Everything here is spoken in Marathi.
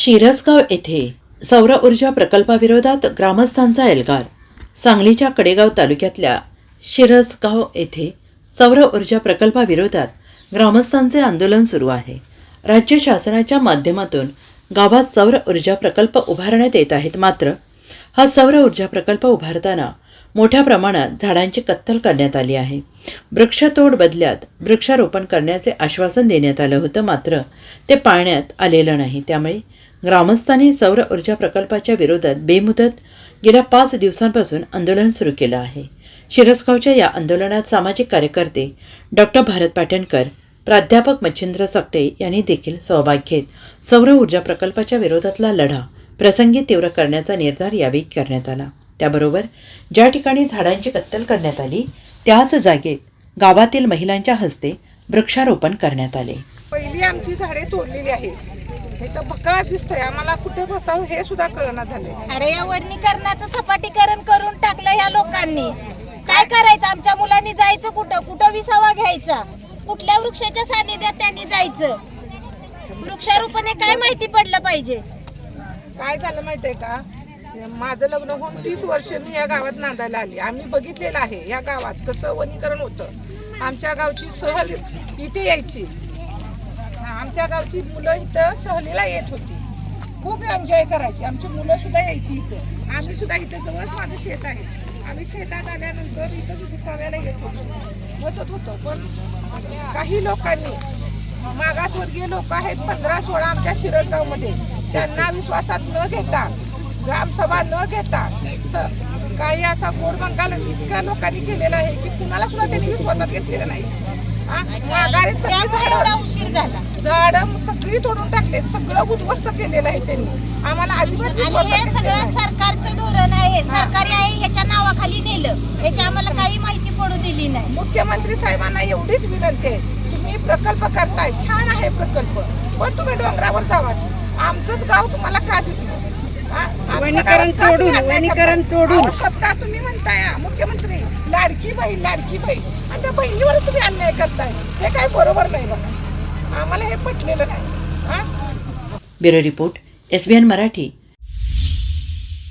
शिरसगाव येथे सौर ऊर्जा प्रकल्पाविरोधात ग्रामस्थांचा एल्गार. सांगलीच्या कडेगाव तालुक्यातल्या शिरसगाव येथे सौर ऊर्जा प्रकल्पाविरोधात ग्रामस्थांचे आंदोलन सुरू आहे. राज्य शासनाच्या माध्यमातून गावात सौर ऊर्जा प्रकल्प उभारण्यात येत आहेत मात्र हा सौर ऊर्जा प्रकल्प उभारताना मोठ्या प्रमाणात झाडांची कत्तल करण्यात आली आहे. वृक्षतोड बदल्यात वृक्षारोपण करण्याचे आश्वासन देण्यात आलं होतं मात्र ते पाळण्यात आलेलं नाही. त्यामुळे ग्रामस्थांनी सौर ऊर्जा प्रकल्पाच्या विरोधात बेमुदत गेल्या पाच दिवसांपासून आंदोलन सुरू केलं आहे. शिरसगावच्या या आंदोलनात सामाजिक कार्यकर्ते डॉक्टर भारत पाटणकर प्राध्यापक मच्छिंद्र सकटे यांनी देखील सहभाग घेत सौर ऊर्जा प्रकल्पाच्या विरोधातला लढा प्रसंगी तीव्र करण्याचा निर्धार यावेळी करण्यात आला. त्याबरोबर ज्या ठिकाणी झाडांची कत्तल करण्यात आली त्याच जागेत गावातील महिलांच्या हस्ते वृक्षारोपण करण्यात आले. पहिली आमची झाडे तोडलेली आहेत. हे दिसतंय. आम्हाला कुठे बसावं हे सुद्धा कळना झाले अरे या वरणीकरणाचं सपाटीकरण करून टाकलं ह्या लोकांनी. काय करायचं? आमच्या मुलांनी जायचं कुठं? कुठं विसावा घ्यायचा? कुठल्या वृक्षाच्या सानिध्यात त्यांनी जायचं? वृक्षारोपण हे काय माहिती पडलं पाहिजे? काय झालं माहितीये का? माझं लग्न होऊन तीस वर्ष मी या गावात नांदायला आली. आम्ही बघितलेलं आहे या गावात कसं वनीकरण होतं. आमच्या गावची सहल इथे यायची. आमच्या गावची मुलं इथं सहलीला येत होती. खूप एन्जॉय करायची. आमची मुलं सुद्धा यायची इथं. आम्ही सुद्धा इथं जवळच माझं शेत आहे. आम्ही शेतात आल्यानंतर इथं विसाव्याला येत होतो. बसत होतो. पण काही लोकांनी मागासवर्गीय लोक आहेत पंधरा सोळा आमच्या शिरसगावमध्ये. त्यांना विश्वासात न घेता ग्रामसभा न घेता स- काही असा गोड बंगाल इतक्या लोकांनी केलेला आहे की कुणाला सुद्धा त्यांनी विश्वासात घेतलेलं नाही. हा? माघारी सगळी झाडं- एवढा उशीर झाला. झाडं सगळी तोडून टाकले सगळं उद्ध्वस्त केलेलं आहे त्यांनी. आम्हाला अजिबात हे सगळं. सरकारचं धोरण आहे. सरकारी आहे याच्या नावाखाली नेलं. याची आम्हाला काही माहिती पडू दिली नाही. मुख्यमंत्री साहेबांना एवढीच विनंती आहे. तुम्ही प्रकल्प करताय. छान आहे प्रकल्प. पण तुम्ही डोंगरावर जावा. आमचंच गाव तुम्हाला का दिसलं? वनीकरण तोडून, वनीकरण? तोडून. सत्ता तुम्ही म्हणताय हा, मुख्यमंत्री. लाडकी बहीण लाडकी बहीण. आणि त्या बहिणीवर तुम्ही अन्याय करताय. हे काय बरोबर नाही बघा. आम्हाला हे पटलेलं नाही. हा? Bureau report S B N Marathi.